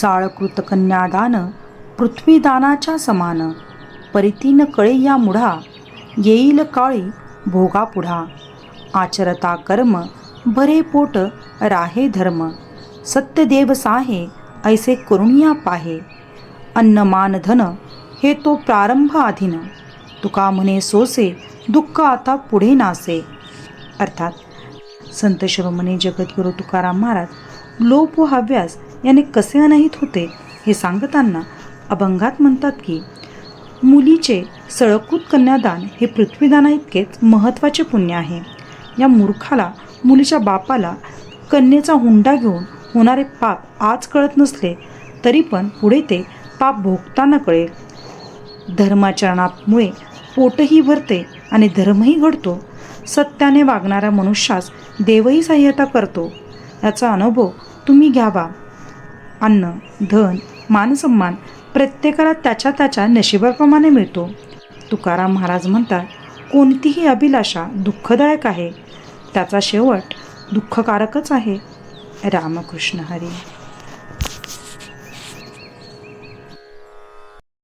साळकृत कन्यादान पृथ्वीदानाच्या समान. परितीन कळे या मुढा येईल काळी भोगा पुढा आचरता कर्म भरे पोट राहे धर्म. सत्यदेव साहे ऐसे करुणिया पाहे. अन्नमान धन हे तो प्रारंभ आधीन. तुका म्हणे सोसे दुःख आता पुढे नासे. अर्थात संत शिवमने जगद्गुरु तुकाराम महाराज लोप हव्यास याने कसे अनाहित होते हे सांगताना अभंगात म्हणतात की मुलीचे सळकूत कन्यादान हे पृथ्वीदानाइतकेच महत्त्वाचे पुण्य आहे. या मूर्खाला मुलीच्या बापाला कन्येचा हुंडा घेऊन होणारे पाप आज कळत नसले तरी पण पुढे ते पाप भोगताना कळेल. धर्माचरणामुळे पोटही भरते आणि धर्मही घडतो. सत्याने वागणाऱ्या मनुष्यास देवही सहाय्यता करतो. याचा अनुभव तुम्ही घ्यावा. अन्न धन मानसन्मान प्रत्येकाला त्याच्या त्याच्या नशिबाप्रमाणे मिळतो. तुकाराम महाराज म्हणतात कोणतीही अभिलाषा दुःखदायक आहे. त्याचा शेवट दुःखकारकच आहे. रामकृष्ण हरी.